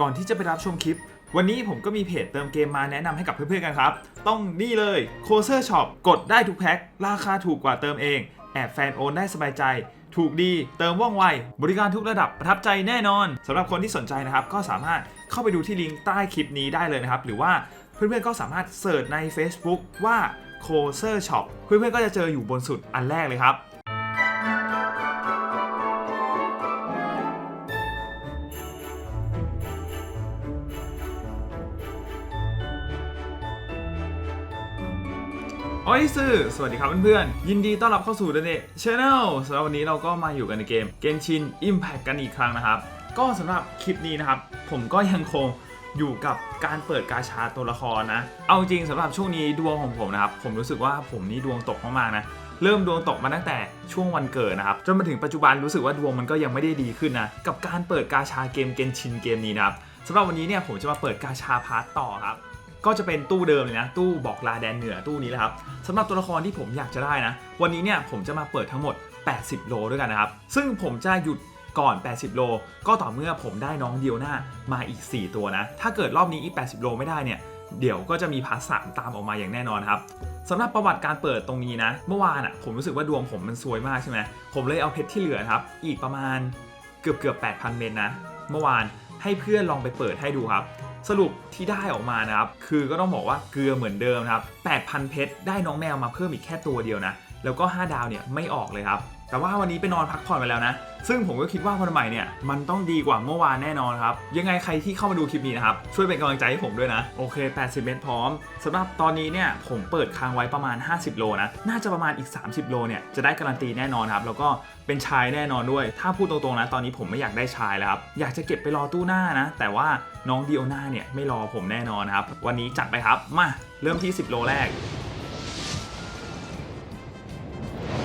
ก่อนที่จะไปรับชมคลิป วันนี้ผมก็มีเพจเติมเกมมาแนะนำให้กับเพื่อนๆกันครับ ต้องนี่เลย c o s e r Shop กดได้ทุกแพ็ค ราคาถูกกว่าเติมเอง แอบแฟนโอนได้สบายใจ ถูกดีเติมว่องไว บริการทุกระดับประทับใจแน่นอนสำหรับคนที่สนใจนะครับ ก็สามารถเข้าไปดูที่ลิงก์ใต้คลิปนี้ได้เลยนะครับ หรือว่าเพื่อนๆก็สามารถเสิร์ชใน Facebook ว่า c o s e r Shop เพื่อนๆก็จะเจออยู่บนสุดอันแรกเลยครับ โอ้ยสื่อสวัสดีครับเพื่อนๆ ยินดีต้อนรับเข้าสู่ The Net Channel สำหรับวันนี้เราก็มาอยู่กันในเกม Genshin Impact กันอีกครั้งนะครับ ก็สำหรับคลิปนี้นะครับ ผมก็ยังคงอยู่กับการเปิดกาชาตัวละครนะ เอาจริงสำหรับช่วงนี้ดวงของผมนะครับ ผมรู้สึกว่าผมนี่ดวงตกมากๆนะเริ่มดวงตกมาตั้งแต่ช่วงวันเกิดนะครับจนมาถึงปัจจุบันรู้สึกว่าดวงมันก็ยังไม่ได้ดีขึ้นนะกับการเปิดกาชาเกมเกนชินเกมนี้นะครับสำหรับวันนี้เนี่ยผมจะมาเปิดกาชาพาร์ตต่อครับ ก็จะเป็นตู้เดิมเลยนะ ตู้บอกลาแดนเหนือตู้นี้แหละครับสำหรับตัวละครที่ผมอยากจะได้นะ วันนี้เนี่ยผมจะมาเปิดทั้งหมด 80 โลด้วยกันนะครับ ซึ่งผมจะหยุดก่อน 80 โล ก็ต่อเมื่อผมได้น้องเดียวหน้ามาอีก 4 ตัวนะ ถ้าเกิดรอบนี้อีก 80 โลไม่ได้เนี่ย เดี๋ยวก็จะมีพาร์ทสามตามออกมาอย่างแน่นอนครับสำหรับประวัติการเปิดตรงนี้นะ เมื่อวานอะผมรู้สึกว่าดวงผมมันซวยมากใช่ไหมผมเลยเอาเพชรที่เหลือครับ อีกประมาณเกือบเกือบ8,000 เมตรนะ เมื่อวานให้เพื่อนลองไปเปิดให้ดูครับ สรุปที่ได้ออกมานะครับ คือก็ต้องบอกว่าเกลือเหมือนเดิมนะครับ 8,000 เพชรได้น้องแมวมาเพิ่มอีกแค่ตัวเดียวนะ แล้วก็ 5 ดาวเนี่ยไม่ออกเลยครับ แต่ว่าวันนี้ไปนอนพักผ่อนไปแล้วนะ ซึ่งผมก็คิดว่าวันใหม่เนี่ยมันต้องดีกว่าเมื่อวานแน่นอนครับ ยังไงใครที่เข้ามาดูคลิปนี้นะครับ ช่วยเป็นกำลังใจให้ผมด้วยนะ โอเค 80 เมตรพร้อมสำหรับตอนนี้เนี่ยผมเปิดค้างไว้ประมาณ 50 โลนะ น่าจะประมาณอีก 30 โลเนี่ยจะได้การันตีแน่นอนครับ แล้วก็เป็นชายแน่นอนด้วย ถ้าพูดตรงๆนะตอนนี้ผมไม่อยากได้ชายแล้วครับอยากจะเก็บไปรอตู้หน้านะ แต่ว่าน้องดิโอนาเนี่ยไม่รอผมแน่นอนครับวันนี้จัดไปครับมาเริ่มที่ 10 โลแรก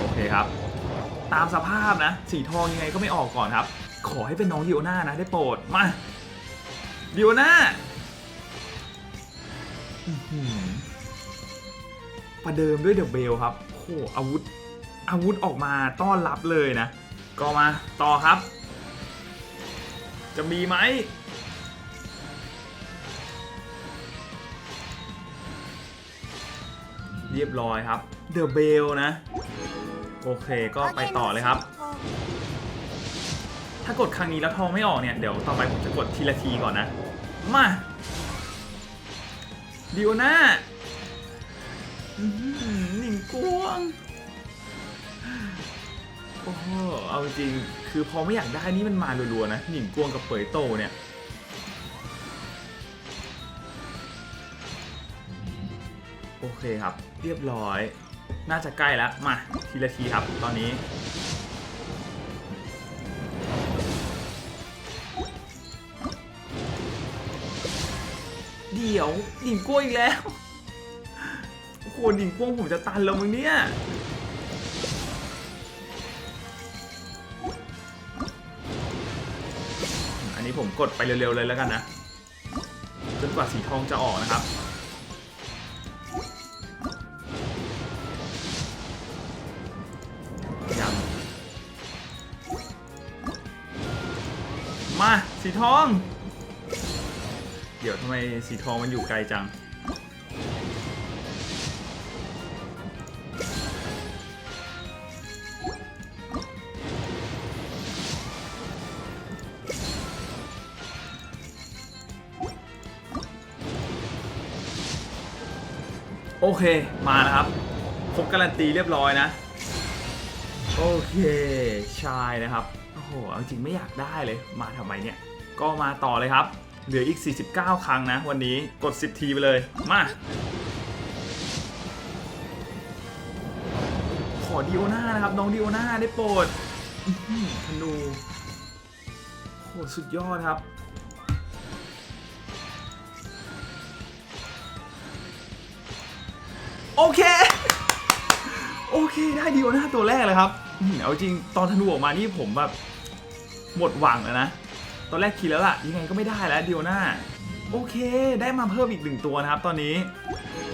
โอเคครับ ตามสภาพนะ สีทองยังไงก็ไม่ออกก่อนครับ ขอให้เป็นน้องดิโอนานะได้โปรด มาดิโอนาประเดิมด้วยเดอะเบลครับโอ้โหอาวุธ อาวุธออกมาต้อนรับเลยนะ ก็มาต่อครับ จะมีไหมเรียบร้อยครับ เดอะเบลนะ โอเคก็ไปต่อเลยครับ ถ้ากดครั้งนี้แล้วทองไม่ออกเนี่ย เดี๋ยวต่อไปผมจะกดทีละทีก่อนนะ มาดิโอน่าอื้อหือหนิงกวง โอ้โห เอาจริง คือพอไม่อยากได้นี่มันมารัวๆนะ หนิงกวงกับเปยโตเนี่ยโอเคครับ เรียบร้อย น่าจะใกล้แล้ว มาทีละทีครับตอนนี้ เดี๋ยวหนิงกล้วยอีกแล้วโอ้โหหนิงกล้วยผมจะตันแล้วมึงเนี่ยอันนี้ผมกดไปเร็วๆเลยแล้วกันนะจนกว่าสีทองจะออกนะครับ ทอง เดี๋ยวทำไมสีทองมันอยู่ไกลจัง โอเค มาแล้วครับผมการันตีเรียบร้อยนะ โอเค ชายนะครับ โอ้โห เอาจริงไม่อยากได้เลย มาทำไมเนี่ย ก็มาต่อเลยครับ เหลืออีก 49 ครั้งนะ วันนี้กด 10 ทีไปเลย มา ขอดิโอน่านะครับ น้องดิโอน่าได้โปรดธนูโหสุดยอดครับโอเค โอเคได้ดีโอน่าตัวแรกเลยครับ เอาจริงตอนธนูออกมานี่ผมแบบหมดหวังแล้วนะ ตอนแรกคิดแล้วล่ะ ยังไงก็ไม่ได้แล้วเดียวหน้า โอเค ได้มาเพิ่มอีกหนึ่งตัวนะครับ ตอนนี้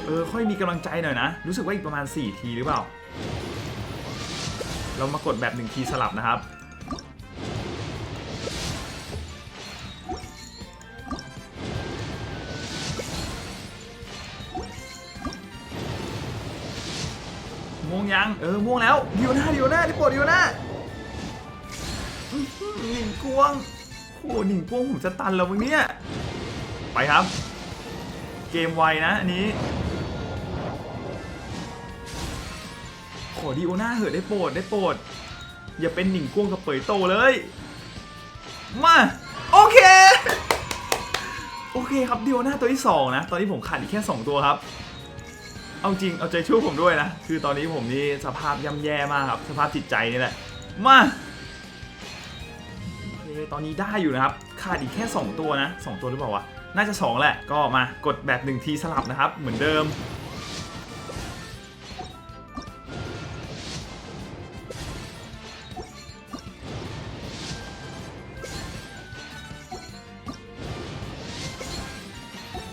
เออ ค่อยมีกำลังใจหน่อยนะ รู้สึกว่าอีกประมาณ 4 ทีหรือเปล่า เรามากดแบบ1ทีสลับนะครับ ม่วงยัง เออ ม่วงแล้วเดียวหน้าเดียวหน้าที่ปวดเดียวหน้าหนึ่งกวง โอ้โหหนิงกวงผมจะตันแล้วมึงเนี่ย ไปครับ เกมไวนะอันนี้ ขอดีโอหน้าเหอะได้โปรดได้โปรด อย่าเป็นหนิงกวงกับเปยโตเลย มา โอเค โอเคครับดีโอหน้าตัวที่ 2 นะ ตอนนี้ผมขาดอีกแค่ 2 ตัวครับเอาจริงเอาใจช่วยผมด้วยนะ คือตอนนี้ผมนี่สภาพย่ำแย่มากครับ สภาพจิตใจนี่แหละ มา ตอนนี้ได้อยู่นะครับ ขาดอีกแค่ 2 ตัวนะ 2 ตัวหรือเปล่าวะ น่าจะ 2 แหละ ก็มากดแบบ1ทีสลับนะครับ เหมือนเดิม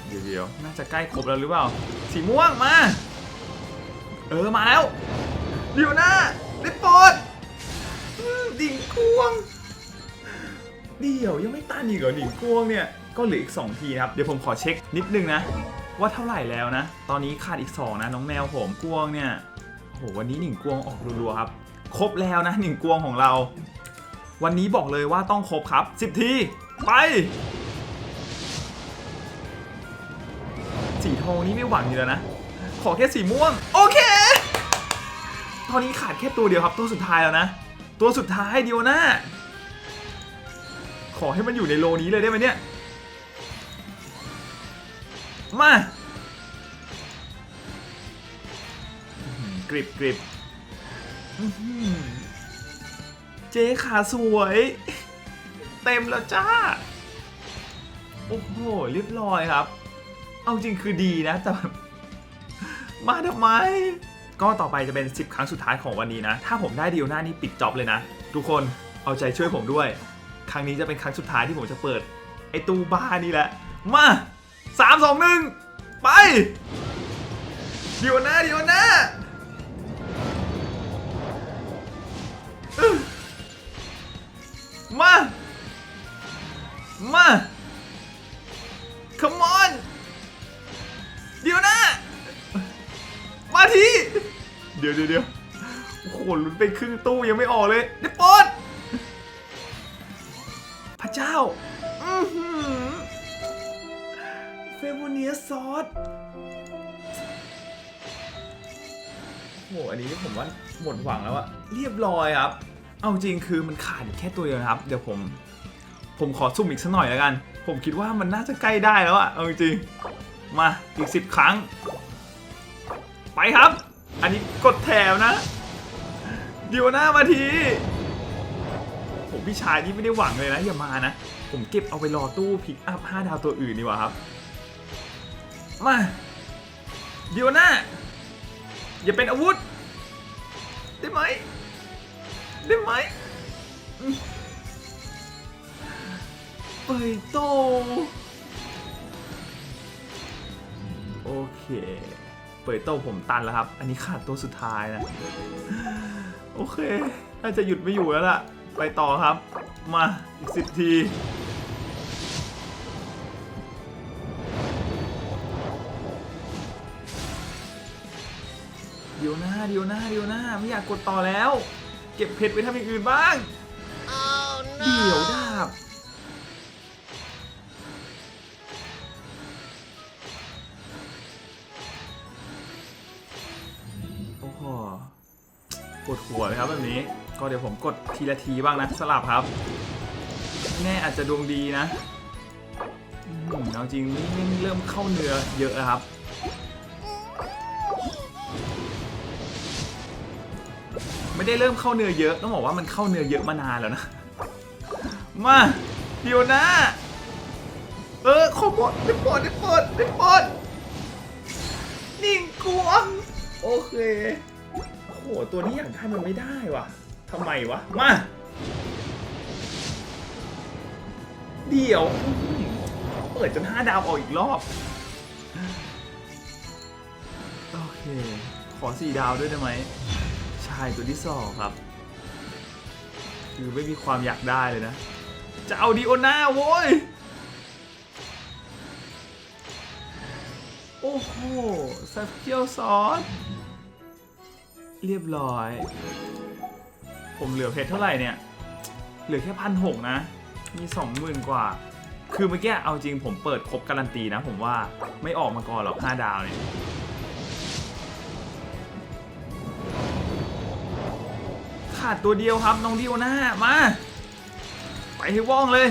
เดี๋ยวเดี๋ยวน่าจะใกล้ครบแล้วหรือเปล่า สีม่วงมา เออ มาแล้วเดี๋ยวนะได้โปรดดิ่งควง เดียวยังไม่ตันอีกเหรอดิ่งควงเนี่ยก็เหลืออีก 2 ทีครับ เดี๋ยวผมขอเช็คนิดนึงนะ ว่าเท่าไหร่แล้วนะ ตอนนี้ขาดอีก 2 นะ น้องแมวผมกวงเนี่ยโหวันนี้หนิงกวงออกรัวๆครับ ครบแล้วนะหนิงกวงของเรา วันนี้บอกเลยว่าต้องครบครับ 10 ที ไปสีทองนี้ไม่หวังอยู่แล้วนะ ขอแค่สีม่วง โอเค ตอนนี้ขาดแค่ตัวเดียวครับ ตัวสุดท้ายแล้วนะ ตัวสุดท้ายเดียวนะ ขอให้มันอยู่ในโลนี้เลยได้ไหมเนี่ย มากริบกริบเจ๊ขาสวย เต็มแล้วจ้า โอ้โหเรียบร้อยครับ เอาจริงคือดีนะ แต่มาทำไม ก็ต่อไปจะเป็น 10 ครั้งสุดท้ายของวันนี้นะ ถ้าผมได้ดีลหน้านี่ปิดจ็อบเลยนะ ทุกคนเอาใจช่วยผมด้วย ครั้งนี้จะเป็นครั้งสุดท้ายที่ผมจะเปิด ไอตู้บ้านี่แหละ มาสามสองหนึ่งไปเดี๋ยวน้าเดี๋ยวน้าอื้อมา มา come on เดี๋ยวนะ มาที เดี๋ยวเดี๋ยวเดี๋ยวโอ้โหลุ้นไปครึ่งตู้ยังไม่ออกเลยได้โปดพระ เจ้าเฟโมเนียซอสโหอันนี้ผมว่าหมดหวังแล้วอะเรียบร้อยครับ เอาจริงคือมันขาดอยู่แค่ตัวเดียวครับ เดี๋ยวผม ผมขอซุ่มอีกสักหน่อยแล้วกัน ผมคิดว่ามันน่าจะใกล้ได้แล้วอะเอาจริงมาอีกสิบครั้ง ไปครับ อันนี้กดแถวนะเดี๋ยวหน้ามาที ผมพี่ชายนี่ไม่ได้หวังเลยนะอย่ามานะ ผมเก็บเอาไปรอตู้พิกอัพ5ดาวตัวอื่นดีกว่าครับ มาเดี๋ยวหน้าอย่าเป็นอาวุธ ได้ไหมได้ไหมเปยโต โอเค เปยโตผมตันแล้วครับ อันนี้ขาดตัวสุดท้ายนะ โอเค น่าจะหยุดไม่อยู่แล้วล่ะ ไปต่อครับ มาอีกสิบที เดี๋ยวหน้าเดี๋ยวหน้าเดี๋ยวหน้าไม่อยากกดต่อแล้ว เก็บเพชรไปทำอย่างอื่นบ้างเดี๋ยวดาบโอ้โหปวดหัวเลยครับแบบนี้ ก็เดี๋ยวผมกดทีละทีบ้างนะสลับครับ แน่อาจจะดวงดีนะเอาจริงนี่เริ่มเข้าเนื้อเยอะแล้วครับ ไม่ได้เริ่มเข้าเนื้อเยอะต้องบอกว่ามันเข้าเนื้อเยอะมานานแล้วนะ มาเดี๋ยวนะ เออขอบดได้ปดได้ปดได้ปดนิ่งกวงโอเคโอ้โหตัวนี้อย่างได้มันไม่ได้ว่ะ ทำไมวะ มา เดี๋ยว เปิดจนห้าดาวออกอีกรอบ โอเค ขอสี่ดาวด้วยได้ไหมใช่ตัวที่สองครับ คือไม่มีความอยากได้เลยนะ จะเอาดีโอน่าโว้ย โอ้โหซับเกียวซอส เรียบร้อย ผมเหลือเพชรเท่าไหร่เนี่ย เหลือแค่พันหกนะ มีสองหมื่นกว่า คือเมื่อกี้เอาจริงผมเปิดครบการันตีนะ ผมว่าไม่ออกมาก่อนหรอกห้าดาวเนี่ยขาดตัวเดียวครับน้องดิโอน่ามา ไปให้ว่องเลย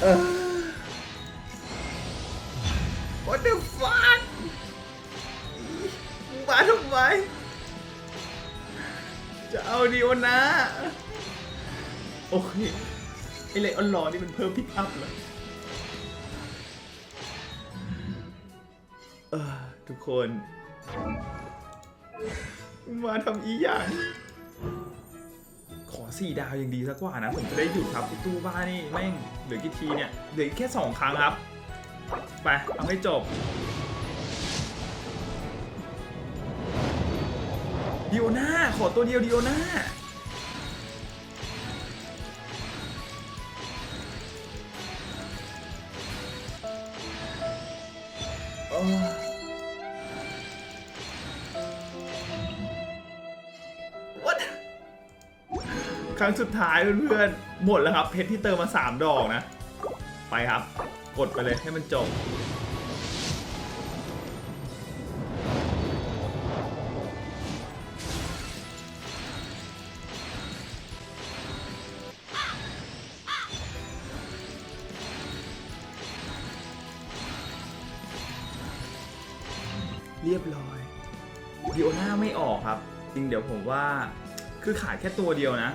What the fuck มาทำไม จะเอาดิโอนะ โอเค ไอเลออนลอนี่มันเพิ่มพิกอัพเหรอเออทุกคน มาทำอีอย่าง ขอสี่ดาวยังดีสักกว่านะ ผมจะได้หยุดครับตู้บ้านี่แม่งเหลือกี่ทีเนี่ยเหลือแค่สองครั้งครับ ไปเอาให้จบดิโอนาขอตัวเดียวดิโอนา ครั้งสุดท้ายเพื่อนๆ หมดแล้วครับ เพชรที่เติมมา 3 ดอกนะ ไปครับ กดไปเลยให้มันจบ เรียบร้อยดิโอน่าไม่ออกครับ จริงเดี๋ยวผมว่าคือขายแค่ตัวเดียวนะ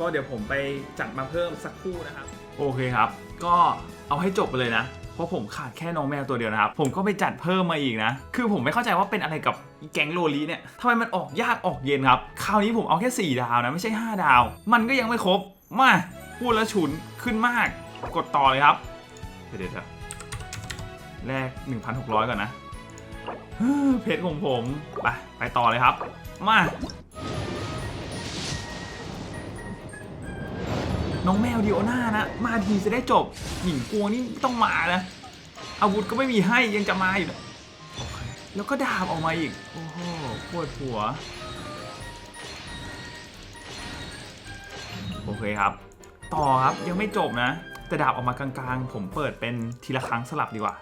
ก็เดี๋ยวผมไปจัดมาเพิ่มสักคู่นะครับ โอเคครับ ก็เอาให้จบไปเลยนะ เพราะผมขาดแค่น้องแมวตัวเดียวนะครับ ผมก็ไปจัดเพิ่มมาอีกนะ คือผมไม่เข้าใจว่าเป็นอะไรกับแก๊งโลลีเนี่ยทำไมมันออกยากออกเย็นครับ คราวนี้ผมเอาแค่ 4 ดาวนะ ไม่ใช่ 5 ดาว มันก็ยังไม่ครบ มาพูดแล้วฉุนขึ้นมาก กดต่อเลยครับ เดี๋ยวเดี๋ยวแลก1,600 ก่อนนะเพจของผม ไป ไปต่อเลยครับ มา น้องแมวดิโอน่านะ มาทีจะได้จบ หญิงกลัวนี่ต้องมานะ อาวุธก็ไม่มีให้ยังจะมาอีกนะแล้วก็ดาบออกมาอีก โอ้โหปวดหัว โอเคครับ ต่อครับยังไม่จบนะ แต่ดาบออกมากลางๆ ผมเปิดเป็นทีละครั้งสลับดีกว่า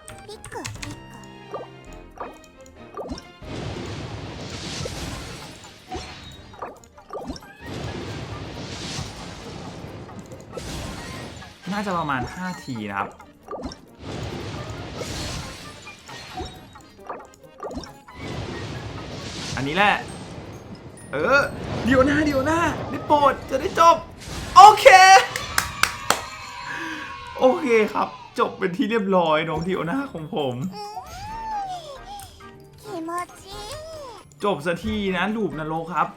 น่าจะประมาณ 5 ทีนะครับอันนี้แหละ เออ เดี๋ยวหน้าเดี๋ยวหน้าได้โปรดจะได้จบ โอเค โอเคครับ จบเป็นที่เรียบร้อยน้องดิโอน้าของผม จบสักทีนะลูบนรกครับ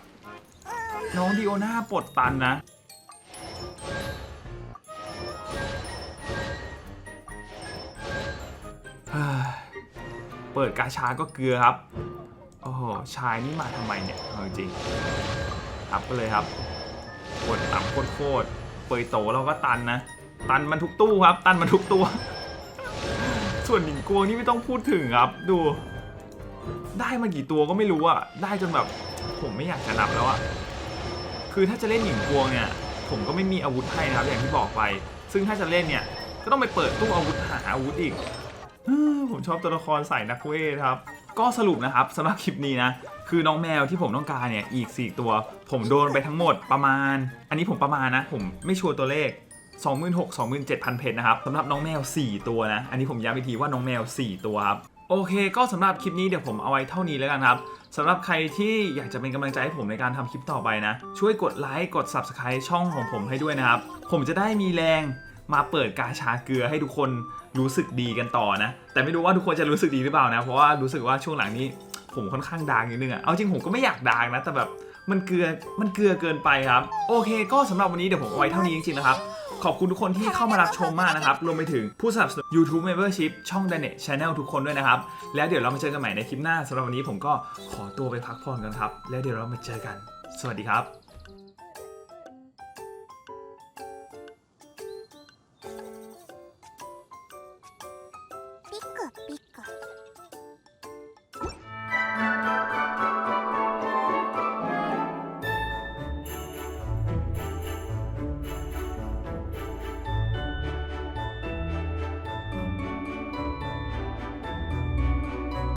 น้องดิโอนาปลดตันนะ เปิดกาชาก็เกลือครับ โอ้โห ชายนี่มาทำไมเนี่ยเอาจริงอัพไปเลยครับกดอัพโคตรๆเปยโตเราก็ตันนะ ตันมันทุกตู้ครับ ตันมันทุกตัว ส่วนหนิงกวงนี่ไม่ต้องพูดถึงครับ ดู ได้มากี่ตัวก็ไม่รู้อะได้จนแบบผมไม่อยากจะนับแล้วอะคือถ้าจะเล่นหญิงกวงเนี่ย ผมก็ไม่มีอาวุธให้นะครับอย่างที่บอกไป ซึ่งถ้าจะเล่นเนี่ย ก็ต้องไปเปิดตู้อาวุธหาอาวุธอีก ผมชอบตัวละครใส่นักเวทครับ ก็สรุปนะครับสำหรับคลิปนี้นะ คือน้องแมวที่ผมต้องการเนี่ยอีก 4 ตัว ผมโดนไปทั้งหมดประมาณ อันนี้ผมประมาณนะ ผมไม่ชัวร์ตัวเลข 26,000 27,000 เพชรนะครับสำหรับน้องแมว 4 ตัวนะ อันนี้ผมย้ำอีกทีว่าน้องแมว 4 ตัวครับโอเค ก็สำหรับคลิปนี้เดี๋ยวผมเอาไว้เท่านี้แล้วกันครับสำหรับใครที่อยากจะเป็นกำลังใจให้ผมในการทำคลิปต่อไปนะ ช่วยกดไลค์กด Subscribe ช่องของผมให้ด้วยนะครับ ผมจะได้มีแรง มาเปิดกาชาเกลือให้ทุกคนรู้สึกดีกันต่อนะ แต่ไม่รู้ว่าทุกคนจะรู้สึกดีหรือเปล่านะ เพราะว่ารู้สึกว่าช่วงหลังนี้ผมค่อนข้างดางนิดนึงอะเอาจริงผมก็ไม่อยากดางนะ แต่แบบมันเกลือ มันเกลือเกินไปครับ โอเค ก็สำหรับวันนี้เดี๋ยวผมไว้เท่านี้จริงๆนะครับ ขอบคุณทุกคนที่เข้ามารับชมมากนะครับ รวมไปถึงผู้สนับสนุน YouTube Membership ช่อง d a n e t Channel ทุกคนด้วยนะครับ แล้วเดี๋ยวเรามาเจอกันใหม่ในคลิปหน้าสำหรับวันนี้ผมก็ขอตัวไปพักผ่อนกันครับ แล้วเดี๋ยวเรามาเจอกัน สวัสดีครับ